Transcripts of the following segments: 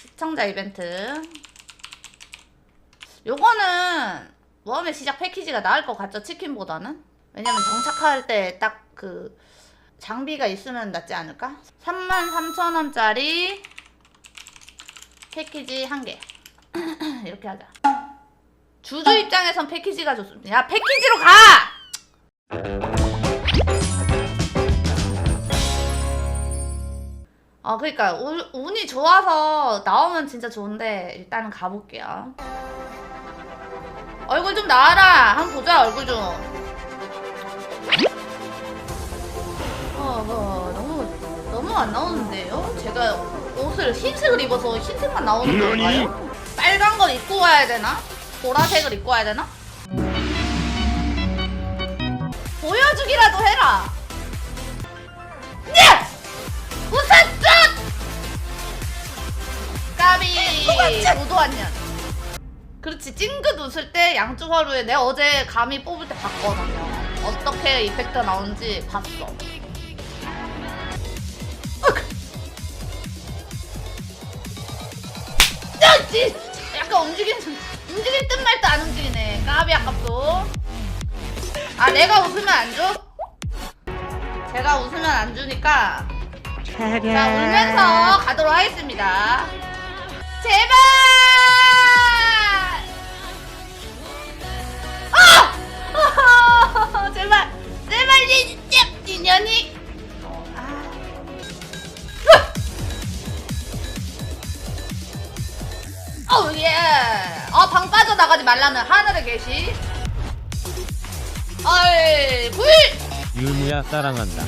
시청자 이벤트. 요거는 웜의 시작 패키지가 나을 것 같죠? 치킨보다는? 왜냐면 정착할 때 딱 그 장비가 있으면 낫지 않을까? 33,000원짜리 패키지 한 개. 이렇게 하자. 주주 입장에선 패키지가 좋습니다. 야, 패키지로 가! 아, 그러니까 운, 운이 좋아서 나오면 진짜 좋은데 일단은 가볼게요. 얼굴 좀 나와라. 한번 보자 얼굴 좀. 어, 뭐 너무 너무 안 나오는데요? 제가 옷을 흰색을 입어서 흰색만 나오는 건가요? 빨간 걸 입고 와야 되나? 보라색을 입고 와야 되나? 보여주기라도 해라. 까비 도도한년 그렇지. 찡긋 웃을 때 양쪽 하루에 내가 어제 감히 뽑을 때 봤거든요 어떻게 이펙트가 나오는지 봤어! 야, 씨! 약간 움직이는 움직일 듯 말 듯 안 움직이네. 까비 아깝소 아 내가 웃으면 안 줘? 제가 웃으면 안 주니까. 자 울면서 가도록 하겠습니다 제발! 아! 제발! 제발 이 이- 인연이 어우 예. 어방 빠져 나가지 말라는 하늘에 계시. 어이 불 율무야 따랑한다.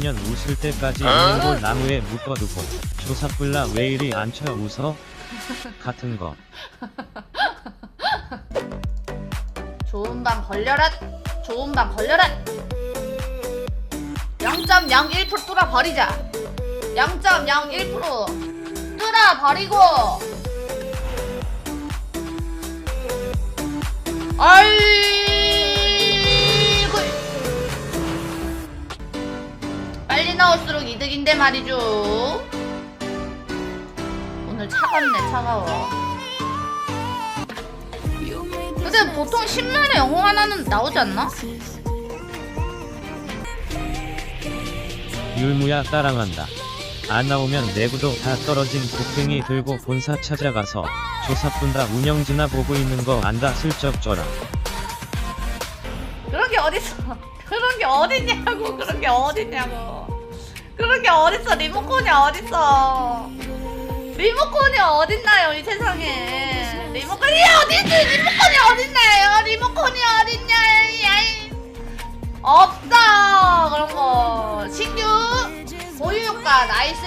10년 웃을 때까지 있는 걸 나무에 묶어두고 조사뿔라 왜 이리 안쳐 웃어? 같은 거. 좋은 밤 걸려라. 좋은 밤 걸려라. 0.01% 뚫어 버리자. 0.01% 뚫어 버리고 아이고 이득인데 말이죠 오늘 차갑네 차가워 근데 보통 10만에 영웅 하나는 나오지 않나? 율무야 따랑한다. 안 나오면 내구도 다 떨어진 곡괭이 들고 본사 찾아가서 조사뿐다 운영진아 보고 있는 거 안다 슬쩍 쪄라. 그런 게 어딨어 그런 게 어딨냐고 그런 게 어딨냐고 그런 게 어딨어. 리모컨이 어딨어. 리모컨이 어딨나요 이 세상에? 리모컨이 어딨지? 리모컨이 어딨나요? 리모컨이 어딨냐 야이. 없어 그런 거. 신규 보유 효과 나이스.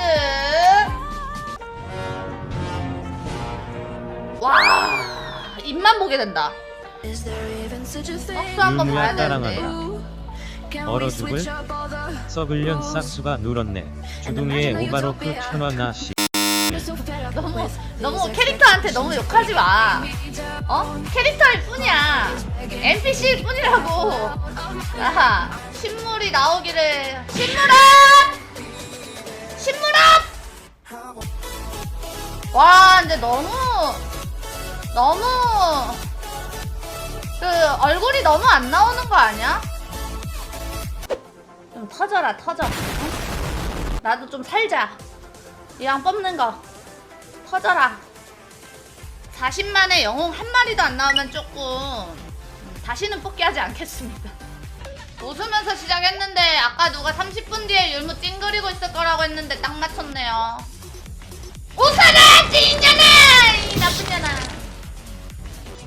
와 입만 보게 된다. 박수 한번 율무야 봐야 되는데. 얼어 죽을 썩을년 싹수가 눌었네. 주둥이에 오바로크 천원나 씨. 너무 너무 캐릭터한테 너무 욕하지 마. 어? 캐릭터일 뿐이야. NPC일 뿐이라고. 야, 신물이 나오기를 신물아! 신물아! 와, 근데 너무 너무 그 얼굴이 너무 안 나오는 거 아니야? 좀 터져라 터져. 응? 나도 좀 살자. 이왕 뽑는 거. 터져라. 40만의 영웅 한 마리도 안 나오면 조금 음, 다시는 뽑기 하지 않겠습니다. 웃으면서 시작했는데 아까 누가 30분 뒤에 율무 찡그리고 있을 거라고 했는데 딱 맞췄네요. 웃어라 찐년아! 이 나쁜 년아.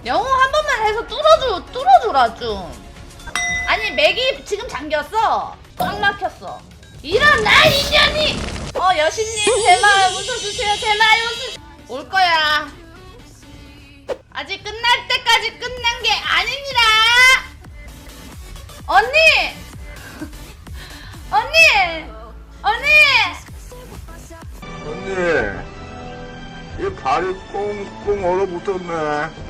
영웅 한 번만 해서 뚫어줘 뚫어줘라 좀. 아니 맥이 지금 잠겼어 꽉 막혔어. 일어나 인연이! 어 여신님 제발 웃어주세요. 제발 웃어 올 거야. 아직 끝날 때까지 끝난 게 아닙니다. 언니! 언니! 언니! 언니, 이 발이 꽁꽁 얼어붙었네.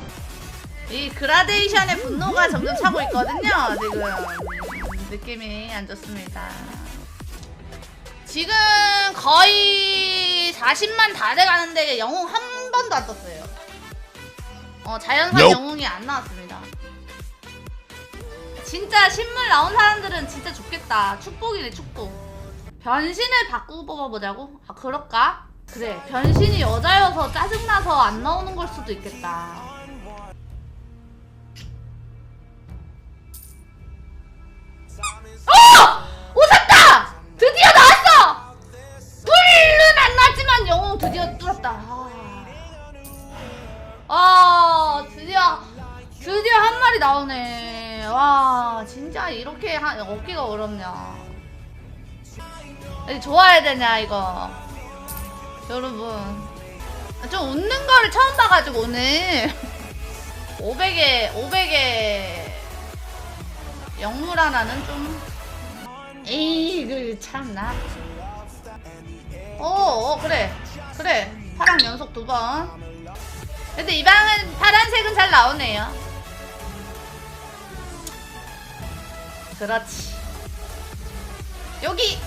이 그라데이션의 분노가 점점 차고 있거든요 지금 느낌이 안 좋습니다 지금 거의 40만 다 돼가는데 영웅 한 번도 안 떴어요. 어 자연산 Nope. 영웅이 안 나왔습니다. 진짜 신물 나온 사람들은 진짜 좋겠다. 축복이네 축복. 변신을 바꾸고 뽑아보자고? 아 그럴까? 그래 변신이 여자여서 짜증나서 안 나오는 걸 수도 있겠다. 어! 오셨다! 드디어 나왔어! 뿔은 안 나왔지만 영웅 드디어 뚫었다. 아, 아 드디어 드디어 한 마리 나오네. 와 진짜 이렇게 하, 얻기가 어렵냐. 좋아야 되냐 이거. 여러분 좀 웃는 거를 처음 봐가지고 오늘 500에 500에 영물 하나는 좀 에이 그 참나. 오, 오 그래. 그래. 파랑 연속 두번. 근데 이 방은 파란색은 잘 나오네요. 그렇지. 여기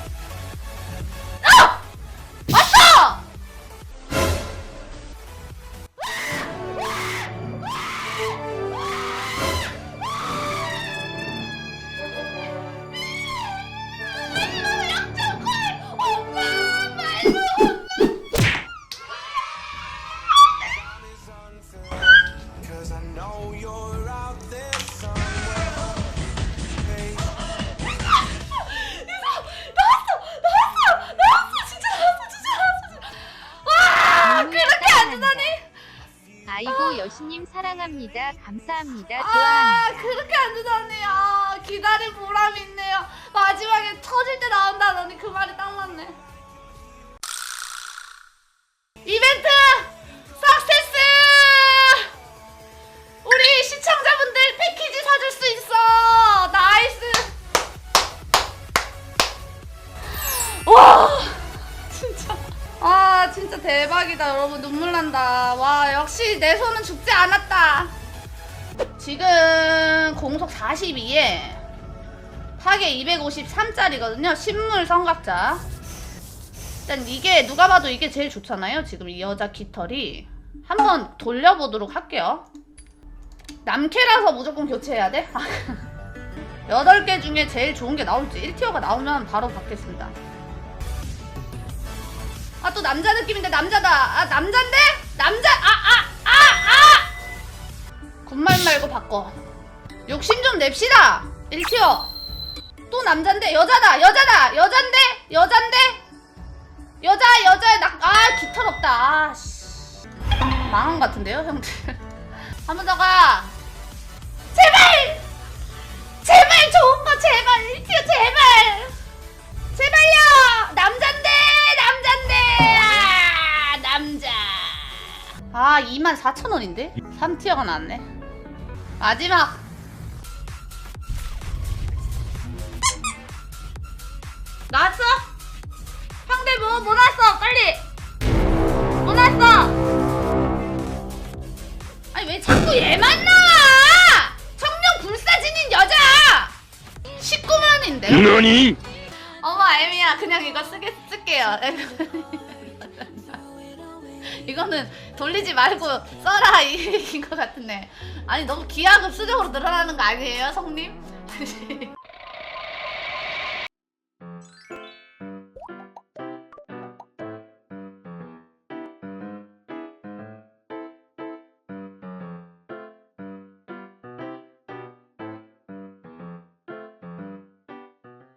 사랑합니다. 감사합니다. 좋아합니다. 아, 그렇게 안 되다니. 아, 아, 진짜 대박이다. 여러분, 눈물 난다. 와, 역시 내 손은 죽지 않았다. 지금 공속 42에 타겟 253짜리거든요. 신물 성각자. 일단 이게 누가 봐도 이게 제일 좋잖아요. 지금 이 여자 깃털이. 한번 돌려보도록 할게요. 남캐라서 무조건 교체해야 돼? 8개 중에 제일 좋은 게 나올지 1티어가 나오면 바로 받겠습니다. 아 또 남자 느낌인데 남자다. 아 남잔데? 남자 아아아 아! 군말 말고 바꿔. 욕심 좀 냅시다. 1티어. 또 남잔데 여자다. 여자다. 여잔데? 여잔데? 여자 여자 낙아 깃털 없다. 아 씨. 망한 것 같은데요, 형들. 한 번 더 가. 제발! 제발 좋은 거 제발 1티어 제발! 제발요! 남잔데! 아, 24,000원인데? 3티어가 나왔네. 마지막! 나왔어? 형들 뭐, 뭐 나왔어? 빨리! 뭐 나왔어? 아니, 왜 자꾸 얘만 나와! 청룡 불사지닌 여자! 19만인데? 너니? 어머 에미야 그냥 이거 쓰게 쓸게요. 이거는 돌리지 말고 써라 이인 것 같은데. 아니 너무 기하급 수적으로 늘어나는 거 아니에요, 성님?